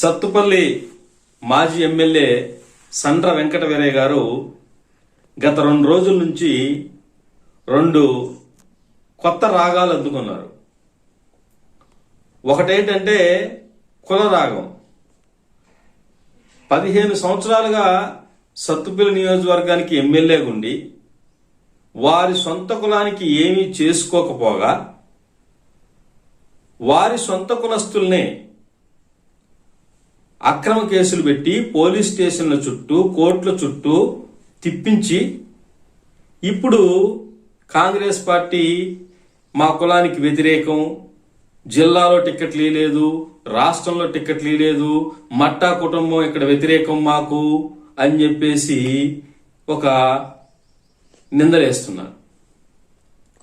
సత్తుపల్లి మాజీ ఎమ్మెల్యే సండ్ర వెంకట వీరయ్య గారు గత రెండు రోజుల నుంచి రెండు కొత్త రాగాలు అందుకున్నారు. ఒకటేంటంటే కులరాగం. పదిహేను సంవత్సరాలుగా సత్తుపల్లి నియోజకవర్గానికి ఎమ్మెల్యేగా ఉండి వారి సొంత కులానికి ఏమీ చేసుకోకపోగా వారి సొంత కులస్తుల్నే అక్రమ కేసులు పెట్టి పోలీస్ స్టేషన్ల చుట్టూ కోర్టుల చుట్టూ తిప్పించి ఇప్పుడు కాంగ్రెస్ పార్టీ మా కులానికి వ్యతిరేకం జిల్లాలో టిక్కెట్లు లేదు రాష్ట్రంలో టిక్కెట్లు లేదు మట్టా కుటుంబం ఇక్కడ వ్యతిరేకం మాకు అని చెప్పేసి ఒక నిందలేస్తున్నారు.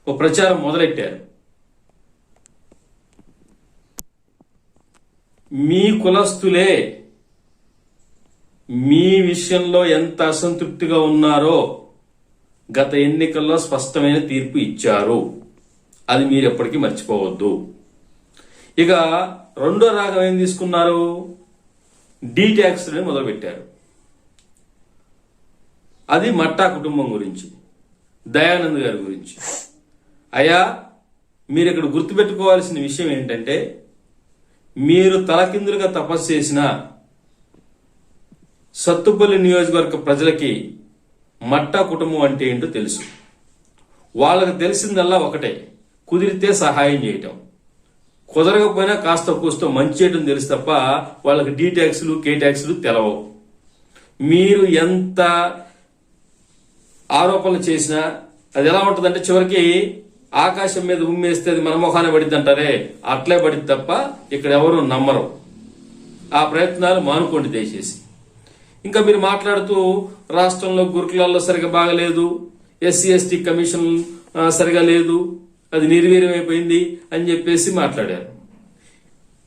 ఒక ప్రచారం మొదలెట్టారు. మీ కులస్తులే మీ విషయంలో ఎంత అసంతృప్తిగా ఉన్నారో గత ఎన్నికల్లో స్పష్టమైన తీర్పు ఇచ్చారు. అది మీరు ఎప్పటికీ మర్చిపోవద్దు. ఇక రెండో రాగం ఏం తీసుకున్నారు? డీ ట్యాక్స్ మొదలుపెట్టారు. అది మట్టా కుటుంబం గురించి దయానంద్ గారి గురించి. అయ్యా మీరు ఇక్కడ గుర్తుపెట్టుకోవాల్సిన విషయం ఏంటంటే మీరు తలకిందులుగా తపస్సు చేసిన సత్తుపల్లి నియోజకవర్గ ప్రజలకి మట్టా కుటుంబం అంటే ఏంటో తెలుసు. వాళ్ళకి తెలిసిందల్లా ఒకటే కుదిరితే సహాయం చేయటం. కుదరకపోయినా కాస్త కూస్తో మంచి చేయటం తెలుసు తప్ప వాళ్ళకి డీ ట్యాక్సులు కే ట్యాక్సులు తెలవవు మీరు ఎంత ఆరోపణలు చేసినా అది ఎలా ఉంటుందంటే చివరికి ఆకాశం మీద ఉమ్మేస్తే అది మన మొహాన్ని పడిద్ది అంటారే అట్లే పడిద్ది తప్ప ఇక్కడ ఎవరు నమ్మరు. ఆ ప్రయత్నాలు మానుకోండి దయచేసి. ఇంకా మీరు మాట్లాడుతూ రాష్ట్రంలో గురుకులాల్లో సరిగా బాగలేదు ఎస్సీ ఎస్టీ కమిషన్ సరిగా లేదు అది నిర్వీర్యమైపోయింది అని చెప్పేసి మాట్లాడారు.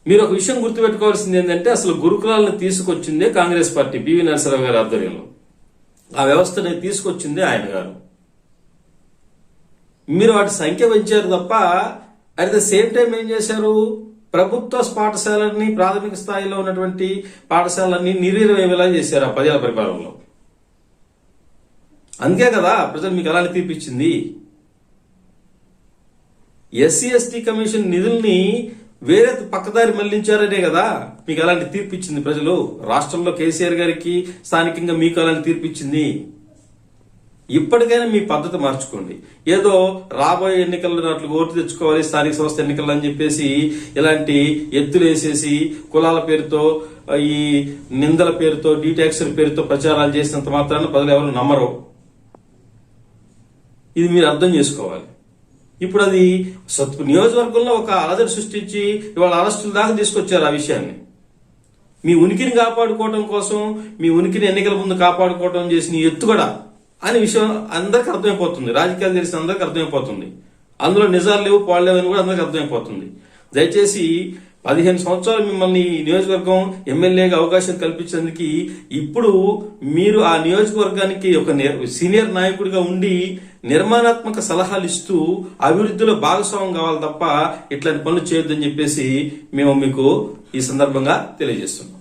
మీరు ఒక విషయం గుర్తుపెట్టుకోవాల్సింది ఏంటంటే అసలు గురుకులాలను తీసుకొచ్చిందే కాంగ్రెస్ పార్టీ బివి నరసరావు గారి ఆధ్వర్యంలో. ఆ వ్యవస్థని తీసుకొచ్చిందే ఆయన గారు. మీరు వాటి సంఖ్య పెంచారు తప్ప అట్ ద సేమ్ టైం ఏం చేశారు? ప్రభుత్వ పాఠశాలని ప్రాథమిక స్థాయిలో ఉన్నటువంటి పాఠశాలన్నీ నిర్వీర్యమేలా చేశారు ఆ పదేళ్ళ పరిపాలనలో. అందుకే కదా ప్రజలు మీకు అలాంటి తీర్పిచ్చింది? ఎస్సీ ఎస్టీ కమిషన్ నిధుల్ని వేరే పక్కదారి మళ్ళించారనే కదా మీకు అలాంటి తీర్పిచ్చింది ప్రజలు? రాష్ట్రంలో కేసీఆర్ గారికి స్థానికంగా మీకు అలాంటి తీర్పిచ్చింది? ఇప్పటికైనా మీ పద్ధతి మార్చుకోండి. ఏదో రాబోయే ఎన్నికల్లో అట్లు ఓటు తెచ్చుకోవాలి స్థానిక సంస్థ ఎన్నికలు అని చెప్పేసి ఇలాంటి ఎత్తులు వేసేసి కులాల పేరుతో ఈ నిందల పేరుతో డీటాక్స్ల పేరుతో ప్రచారాలు చేసినంత మాత్రాన ప్రజలు ఎవరు నమ్మరు. ఇది మీరు అర్థం చేసుకోవాలి. ఇప్పుడు అది సత్ నియోజకవర్గంలో ఒక అలజడి సృష్టించి ఇవాళ అరెస్టుల దాకా తీసుకొచ్చారు ఆ విషయాన్ని. మీ ఉనికిని కాపాడుకోవడం కోసం మీ ఉనికిని ఎన్నికల ముందు కాపాడుకోవడం చేసిన ఎత్తు కూడా అనే విషయం అందరికి అర్థమైపోతుంది. రాజకీయాలు తెలిసిన అందరికి అర్థమైపోతుంది. అందులో నిజాలు లేవు పాడలేవు అని కూడా అందరికి అర్థమైపోతుంది. దయచేసి పదిహేను సంవత్సరాలు మిమ్మల్ని నియోజకవర్గం ఎమ్మెల్యేగా అవకాశం కల్పించేందుకు ఇప్పుడు మీరు ఆ నియోజకవర్గానికి ఒక సీనియర్ నాయకుడిగా ఉండి నిర్మాణాత్మక సలహాలు ఇస్తూ అభివృద్ధిలో భాగస్వామ్యం కావాలి తప్ప ఇట్లాంటి పనులు చేయొద్దని చెప్పేసి మేము మీకు ఈ సందర్భంగా తెలియజేస్తున్నాం.